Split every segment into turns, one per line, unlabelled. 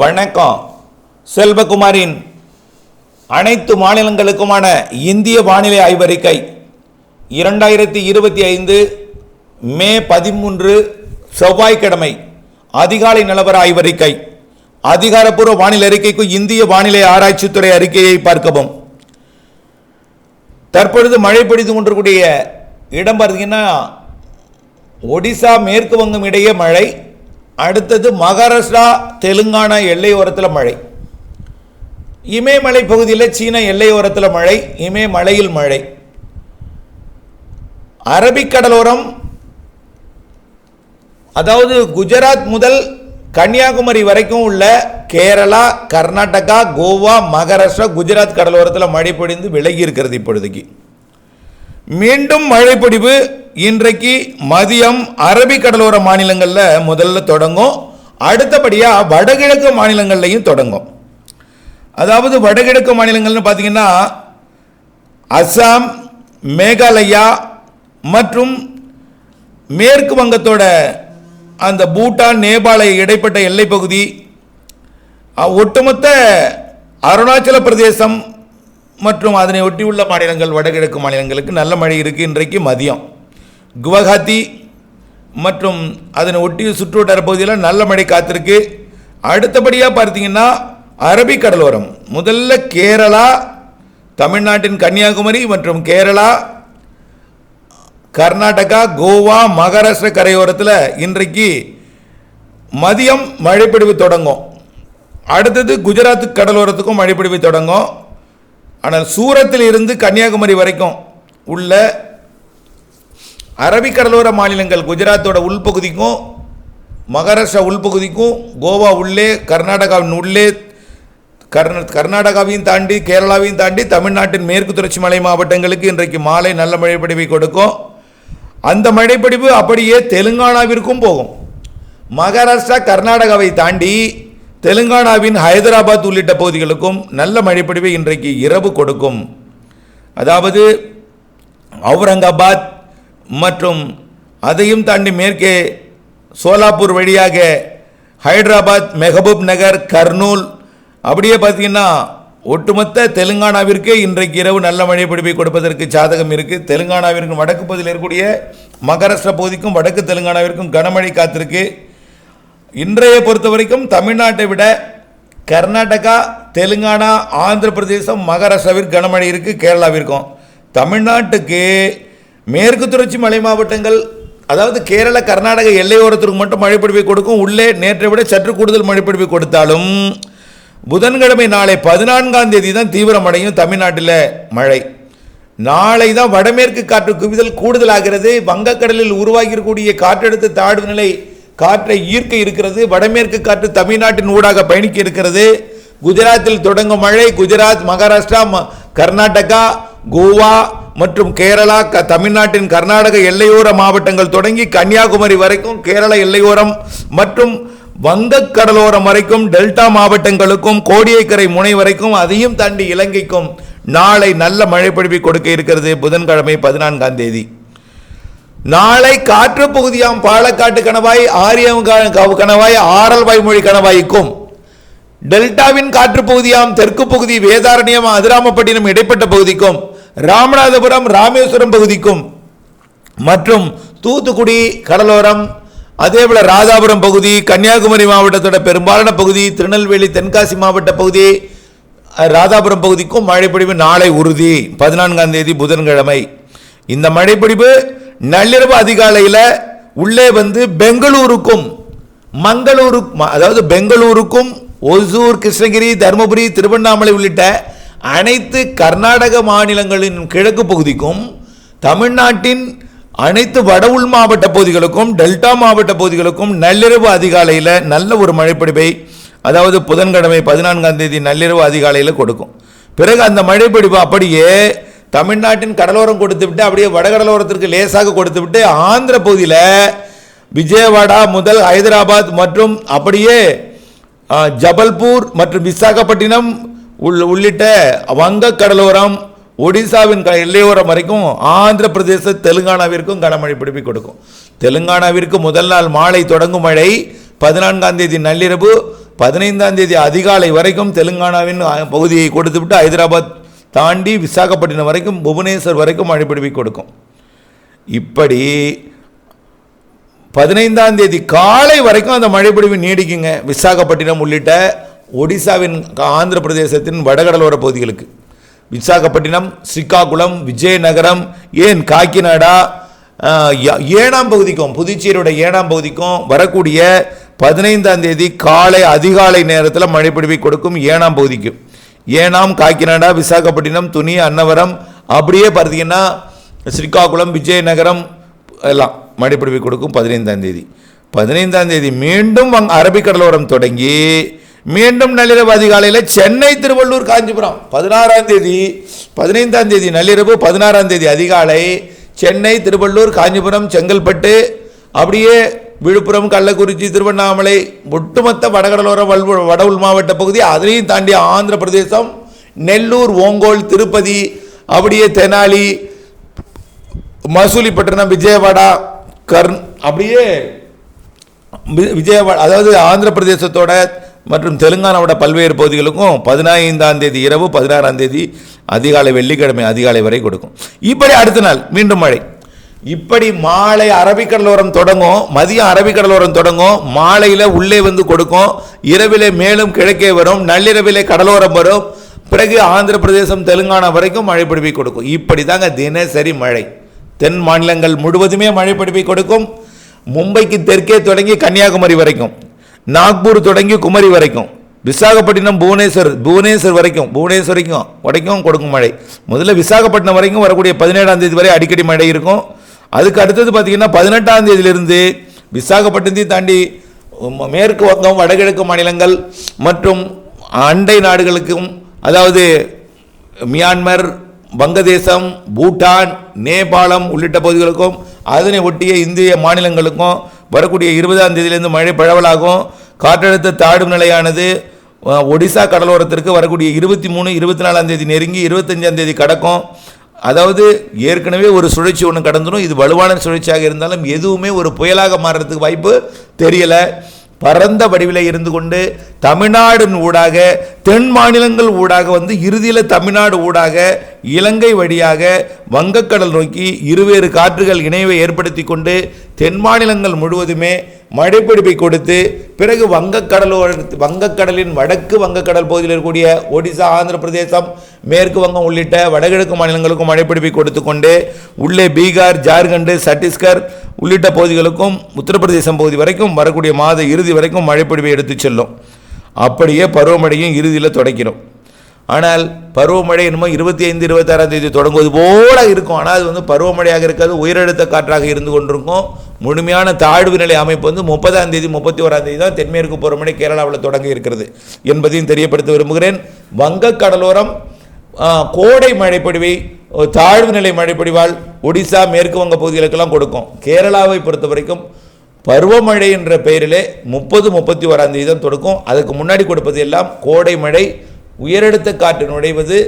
வணக்கம். செல்வகுமாரின் அனைத்து மாநிலங்களுக்குமான இந்திய வானிலை ஆய்வறிக்கை இரண்டாயிரத்தி இருபத்தி ஐந்து மே பதிமூன்று செவ்வாய்க்கிழமை அதிகாலை நிலவர ஆய்வறிக்கை. அதிகாரப்பூர்வ வானிலை அறிக்கைக்கு இந்திய வானிலை ஆராய்ச்சித்துறை அறிக்கையை பார்க்கவும். தற்பொழுது மழை பிடித்து கொண்டிருக்கூடிய இடம் பார்த்தீங்கன்னா ஒடிசா மேற்கு வங்கம் இடையே மழை. அடுத்தது மகாராஷ்டிரா தெலுங்கானா எல்லையோரத்தில் மழை. இமயமலை பகுதியில் சீன எல்லையோரத்தில் மழை இமயமலையில் மழை. அரபிக்கடலோரம் அதாவது குஜராத் முதல் கன்னியாகுமரி வரைக்கும் உள்ள கேரளா கர்நாடகா கோவா மகாராஷ்டிரா குஜராத் கடலோரத்தில் மழை பொழிந்து விலகி இருக்கிறது இப்பொழுதுக்கு. மீண்டும் மழைப்பொடிவு. இன்றைக்கு மதியம் அரபிக் கடலோர மாநிலங்களில் முதல்ல தொடங்கும். அடுத்தபடியாக வடகிழக்கு மாநிலங்கள்லையும் தொடங்கும். அதாவது வடகிழக்கு மாநிலங்கள்னு பார்த்தீங்கன்னா அஸ்ஸாம் மேகாலயா மற்றும் மேற்கு வங்கத்தோட அந்த பூட்டான் நேபாள இடைப்பட்ட எல்லைப்பகுதி ஒட்டுமொத்த அருணாச்சல பிரதேசம் மற்றும் அதனை ஒட்டியுள்ள மாநிலங்கள் வடகிழக்கு மாநிலங்களுக்கு நல்ல மழை இருக்குது இன்றைக்கு மதியம். குவஹாத்தி மற்றும் அதனை ஒட்டிய சுற்றுவட்டார பகுதியில் நல்ல மழை காத்திருக்கு. அடுத்தபடியாக பார்த்தீங்கன்னா அரபிக் கடலோரம். முதல்ல கேரளா தமிழ்நாட்டின் கன்னியாகுமரி மற்றும் கேரளா கர்நாடகா கோவா மகாராஷ்டிர கரையோரத்தில் இன்றைக்கு மதியம் மழைப்பிடிவு தொடங்கும். அடுத்தது குஜராத் கடலோரத்துக்கும் மழைப்பிடிவு தொடங்கும். ஆனால் சூரத்தில் இருந்து கன்னியாகுமரி வரைக்கும் உள்ள அரபிக்கடலோர மாநிலங்கள் குஜராத்தோட உள்பகுதிக்கும் மகாராஷ்டிரா உள்பகுதிக்கும் கோவா உள்ளே கர்நாடகாவின் உள்ளே கர்ந கர்நாடகாவையும் தாண்டி கேரளாவையும் தாண்டி தமிழ்நாட்டின் மேற்கு தொடர்ச்சி மலை மாவட்டங்களுக்கு இன்றைக்கு மாலை நல்ல மழைப்படிவை கொடுக்கும். அந்த மழைப்படிவு அப்படியே தெலுங்கானாவிற்கும் போகும். மகாராஷ்டிரா கர்நாடகாவை தாண்டி தெலுங்கானாவின் ஹைதராபாத் உள்ளிட்ட பகுதிகளுக்கும் நல்ல மழைப்பொழிவை இன்றைக்கு இரவு கொடுக்கும். அதாவது அவுரங்காபாத் மற்றும் அதையும் தாண்டி மேற்கே சோலாப்பூர் வழியாக ஹைதராபாத் மெஹபூப் நகர் கர்னூல் அப்படியே பார்த்தீங்கன்னா ஒட்டுமொத்த தெலுங்கானாவிற்கே இன்றைக்கு இரவு நல்ல மழை பிடிப்பை கொடுப்பதற்கு சாதகம் இருக்குது தெலுங்கானாவிற்கு வடக்கு பகுதியில் இருக்கக்கூடிய மகாராஷ்டிரா பகுதிக்கும் வடக்கு தெலுங்கானாவிற்கும் கனமழை காத்திருக்கு. இன்றைய பொறுத்த வரைக்கும் தமிழ்நாட்டை விட கர்நாடகா தெலுங்கானா ஆந்திர பிரதேசம் மகாராஷ்டிராவிற்கு கனமழை இருக்குது கேரளாவிற்கும் தமிழ்நாட்டுக்கு மேற்கு தொடர்ச்சி மலை மாவட்டங்கள் அதாவது கேரள கர்நாடக எல்லையோரத்திற்கு மட்டும் மழைப்பிடிப்பை கொடுக்கும். உள்ளே நேற்றை விட சற்று கூடுதல் மழைப்பிடிப்பை கொடுத்தாலும் புதன்கிழமை நாளை பதினான்காம் தேதி தான் தீவிரமடையும் தமிழ்நாட்டில் மழை. நாளை தான் வடமேற்கு காற்று குவிதல் கூடுதலாகிறது. வங்கக்கடலில் உருவாகியிருக்கக்கூடிய காற்றழுத்த தாழ்வு நிலை காற்றை ஈர்க்க இருக்கிறது வடமேற்கு காற்று தமிழ்நாட்டின் ஊடாக பயணிக்க இருக்கிறது. குஜராத்தில் தொடங்கும் மழை குஜராத் மகாராஷ்டிரா ம- கர்நாடகா கோவா மற்றும் கேரளா க தமிழ்நாட்டின் கர்நாடக எல்லையோர மாவட்டங்கள் தொடங்கி கன்னியாகுமரி வரைக்கும் கேரள எல்லையோரம் மற்றும் வங்க கடலோரம் வரைக்கும் டெல்டா மாவட்டங்களுக்கும் கோடியக்கரை முனை வரைக்கும் அதையும் தாண்டி இலங்கைக்கும் நாளை நல்ல மழை பொழிவை கொடுக்க இருக்கிறது. புதன்கிழமை பதினான்காம் தேதி. நாளை காற்று பகுதியாம் பாலக்காட்டு கணவாய் ஆரியம் கணவாய் ஆரல் வாய்மொழி கணவாய்க்கும். டெல்டாவின் காற்று பகுதியாம் தெற்கு பகுதி வேதாரண்யம் அதிராமப்பட்டினம் இடைப்பட்ட பகுதிக்கும் ராமநாதபுரம் ராமேஸ்வரம் பகுதிக்கும். மற்றும் தூத்துக்குடி கடலோரம் அதேபோல ராதாபுரம் பகுதி கன்னியாகுமரி மாவட்டத்தோட பெரும்பாலான பகுதி திருநெல்வேலி தென்காசி மாவட்ட பகுதி ராதாபுரம் பகுதிக்கும் மழைப்பொழிவு நாளை உறுதி பதினான்காம் தேதி புதன்கிழமை. இந்த மழைப்பொழிவு நள்ளிரவு அதிகாலையில் உள்ளே வந்து பெங்களூருக்கும் மங்களூரு அதாவது பெங்களூருக்கும் ஒசூர் கிருஷ்ணகிரி தருமபுரி திருவண்ணாமலை உள்ளிட்ட அனைத்து கர்நாடக மாநிலங்களின் கிழக்கு பகுதிக்கும் தமிழ்நாட்டின் அனைத்து வட உள் மாவட்ட பகுதிகளுக்கும் டெல்டா மாவட்ட பகுதிகளுக்கும் நள்ளிரவு அதிகாலையில் நல்ல ஒரு மழைப்பிடிப்பை அதாவது புதன்கிழமை பதினான்காம் தேதி நள்ளிரவு அதிகாலையில் கொடுக்கும். பிறகு அந்த மழைப்பிடிப்பு அப்படியே தமிழ்நாட்டின் கடலோரம் கொடுத்து விட்டு அப்படியே வடகடலோரத்திற்கு லேசாக கொடுத்து விட்டு ஆந்திர பகுதியில் விஜயவாடா முதல் ஹைதராபாத் மற்றும் அப்படியே ஜபல்பூர் மற்றும் விசாகப்பட்டினம் உள் உள்ளிட்ட வங்கக் கடலோரம் ஒடிசாவின் க எல்லையோரம் வரைக்கும் ஆந்திர பிரதேச தெலுங்கானாவிற்கும் கனமழை பிடிப்பி கொடுக்கும். தெலுங்கானாவிற்கு முதல் நாள் மாலை தொடங்கும் மழை பதினான்காம் தேதி நள்ளிரவு பதினைந்தாம் தேதி அதிகாலை வரைக்கும் தெலுங்கானாவின் பகுதியை பகுதியை கொடுத்துவிட்டு ஹைதராபாத் தாண்டி விசாகப்பட்டினம் வரைக்கும் புவனேஸ்வர் வரைக்கும் மழை பிடிப்பை கொடுக்கும். இப்படி பதினைந்தாம் தேதி காலை வரைக்கும் அந்த மழைப்பொழிவு நீடிக்குங்க. விசாகப்பட்டினம் உள்ளிட்ட ஒடிசாவின் ஆந்திர பிரதேசத்தின் வடகடலோர பகுதிகளுக்கு. விசாகப்பட்டினம் ஸ்ரீகாகுளம் விஜயநகரம் ஏன் காக்கிநாடா ஏழாம் ய- பகுதிக்கும் புதுச்சேரியோட ஏழாம் பகுதிக்கும் வரக்கூடிய பதினைந்தாம் தேதி காலை அதிகாலை நேரத்தில் மழைப்பொழிவை கொடுக்கும் ஏழாம் பகுதிக்கும். ஏனாம் காக்கிநாடா விசாகப்பட்டினம் துணி அன்னவரம் அப்படியே பார்த்தீங்கன்னா ஸ்ரீகாகுளம் விஜயநகரம் எல்லாம் மழைப்பொழிவை கொடுக்கும் பதினைந்தாம் தேதி. பதினைந்தாம் தேதி மீண்டும் வங் அரபிக்கடலோரம் தொடங்கி மீண்டும் நள்ளிரவு அதிகாலையில் சென்னை திருவள்ளூர் காஞ்சிபுரம். பதினாறாம் தேதி பதினைந்தாம் தேதி நள்ளிரவு பதினாறாம் தேதி அதிகாலை சென்னை திருவள்ளூர் காஞ்சிபுரம் செங்கல்பட்டு அப்படியே விழுப்புரம் கள்ளக்குறிச்சி திருவண்ணாமலை ஒட்டுமொத்த வடகடலோர வல் வட உள் மாவட்ட பகுதி அதையும் தாண்டி ஆந்திர பிரதேசம் நெல்லூர் ஓங்கோல் திருப்பதி அப்படியே தெனாலி மசூலிப்பட்டினம் விஜயவாடா கர்ன் அப்படியே விஜயவாடா அதாவது ஆந்திர பிரதேசத்தோட மற்றும் தெலுங்கானாவோட பல்வேறு பகுதிகளுக்கும் பதினைந்தாம் தேதி இரவு பதினாறாம் தேதி அதிகாலை வெள்ளிக்கிழமை அதிகாலை வரை கொடுக்கும். இப்படி அடுத்த நாள் மீண்டும் மழை. இப்படி மாலை அரபிக்கடலோரம் தொடங்கும் மதியம் அரபிக்கடலோரம் தொடங்கும் மாலையில் உள்ளே வந்து கொடுக்கும் இரவிலே மேலும் கிழக்கே வரும் நள்ளிரவிலே கடலோரம் வரும் பிறகு ஆந்திர பிரதேசம் தெலுங்கானா வரைக்கும் மழை பிடிப்பை கொடுக்கும். இப்படி தாங்க தினசரி மழை. தென் மாநிலங்கள் முழுவதுமே மழை பிடிப்பை கொடுக்கும். மும்பைக்கு தெற்கே தொடங்கி கன்னியாகுமரி வரைக்கும் நாக்பூர் தொடங்கி குமரி வரைக்கும் விசாகப்பட்டினம் புவனேஸ்வர் புவனேஸ்வர் வரைக்கும் புவனேஸ்வர் வரைக்கும் கொடுக்கும் மழை. முதல்ல விசாகப்பட்டினம் வரைக்கும் வரக்கூடிய பதினேழாம் தேதி வரை அடிக்கடி மழை இருக்கும். அதுக்கு அடுத்தது பார்த்தீங்கன்னா பதினெட்டாம் தேதியிலிருந்து விசாகப்பட்டினத்தை தாண்டி மேற்கு வங்கம் வடகிழக்கு மாநிலங்கள் மற்றும் அண்டை நாடுகளுக்கும் அதாவது மியான்மர் வங்கதேசம் பூட்டான் நேபாளம் உள்ளிட்ட பகுதிகளுக்கும் அதனை ஒட்டிய இந்திய மாநிலங்களுக்கும் வரக்கூடிய இருபதாம் தேதியிலிருந்து மழை பரவலாகும். காற்றழுத்த தாழ்வு நிலையானது ஒடிசா கடலோரத்திற்கு வரக்கூடிய இருபத்தி மூணு இருபத்தி நாலாம் தேதி நெருங்கி இருபத்தஞ்சாம் தேதி கடக்கும். அதாவது ஏற்கனவே ஒரு சுழற்சி ஒன்று கடந்துடும் இது வலுவான சுழற்சியாக இருந்தாலும் எதுவுமே ஒரு புயலாக மாறுறதுக்கு வாய்ப்பு தெரியலை. பரந்த வடிவில் இருந்து கொண்டு தமிழ்நாடின் ஊடாக தென் மாநிலங்கள் ஊடாக வந்து இறுதியில் தமிழ்நாடு ஊடாக இலங்கை வழியாக வங்கக்கடல் நோக்கி இருவேறு காற்றுகள் இணைவை ஏற்படுத்தி கொண்டு தென் மாநிலங்கள் முழுவதுமே மழைப்பிடிப்பை கொடுத்து பிறகு வங்கக்கடலோர வங்கக்கடலின் வடக்கு வங்கக்கடல் பகுதியில் இருக்கக்கூடிய ஒடிசா ஆந்திர பிரதேசம் மேற்கு வங்கம் உள்ளிட்ட வடகிழக்கு மாநிலங்களுக்கும் மழைப்பிடிப்பை கொடுத்து கொண்டு உள்ளே பீகார் ஜார்க்கண்டு சத்தீஸ்கர் உள்ளிட்ட பகுதிகளுக்கும் உத்தரப்பிரதேசம் பகுதி வரைக்கும் வரக்கூடிய மாத இறுதி வரைக்கும் மழைப்பிடிப்பை எடுத்துச் செல்லும். அப்படியே பருவமழையும் இறுதியில் தொடக்கிறோம். ஆனால் பருவமழை என்னமோ இருபத்தி ஐந்து இருபத்தாறாம் தேதி தொடங்குவது போல இருக்கும். ஆனால் அது வந்து பருவமழையாக இருக்காது உயரழுத்த காற்றாக இருந்து கொண்டிருக்கும். முழுமையான தாழ்வு நிலை அமைப்பு வந்து முப்பதாம் தேதி முப்பத்தி ஓராம் தேதி தான் தென்மேற்கு பருவமழை கேரளாவில் தொடங்க இருக்கிறது என்பதையும் தெரியப்படுத்த விரும்புகிறேன். வங்கக் கடலோரம் கோடை மழைப்பொழிவை தாழ்வு நிலை மழைப்பொழிவால் ஒடிசா மேற்கு வங்க பகுதிகளுக்கெல்லாம் கொடுக்கும். கேரளாவை பொறுத்த வரைக்கும் பருவமழை என்ற பெயரிலே முப்பது முப்பத்தி ஓராம் தேதி தான் தொடக்கும். அதுக்கு முன்னாடி கொடுப்பது எல்லாம் கோடை மழை உயரடுத்த காற்று நுழைவது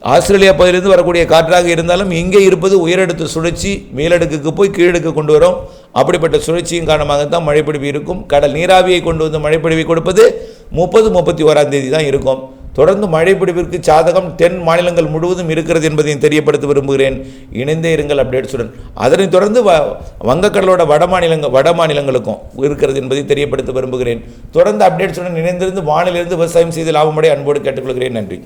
ஆஸ்திரேலியா பகுதியிலிருந்து வரக்கூடிய காற்றாக இருந்தாலும் இங்கே இருப்பது உயரடுத்த சுழற்சி மேலடுக்குக்கு போய் கீழடுக்கு கொண்டு வரும். அப்படிப்பட்ட சுழற்சியின் காரணமாகத்தான் மழைப்பிடிவு இருக்கும். கடல் நீராவியை கொண்டு வந்து மழைப்பிடிவை கொடுப்பது முப்பது முப்பத்தி ஓராம் தேதி தான் இருக்கும். தொடர்ந்து மழைப்பிடிப்பிற்கு சாதகம் தென் மாநிலங்கள் முழுவதும் இருக்கிறது என்பதையும் தெரியப்படுத்த விரும்புகிறேன். இணைந்தே இருங்கள் அப்டேட்ஸுடன். அதனைத் தொடர்ந்து வ வங்கக்கடலோட வட மாநிலங்கள் வட மாநிலங்களுக்கும் இருக்கிறது என்பதை தெரியப்படுத்த விரும்புகிறேன். தொடர்ந்து அப்டேட்ஸுடன் இணைந்திருந்து வானிலிருந்து விவசாயம் செய்து லாபமடைய அன்போடு கேட்டுக்கொள்கிறேன். நன்றி.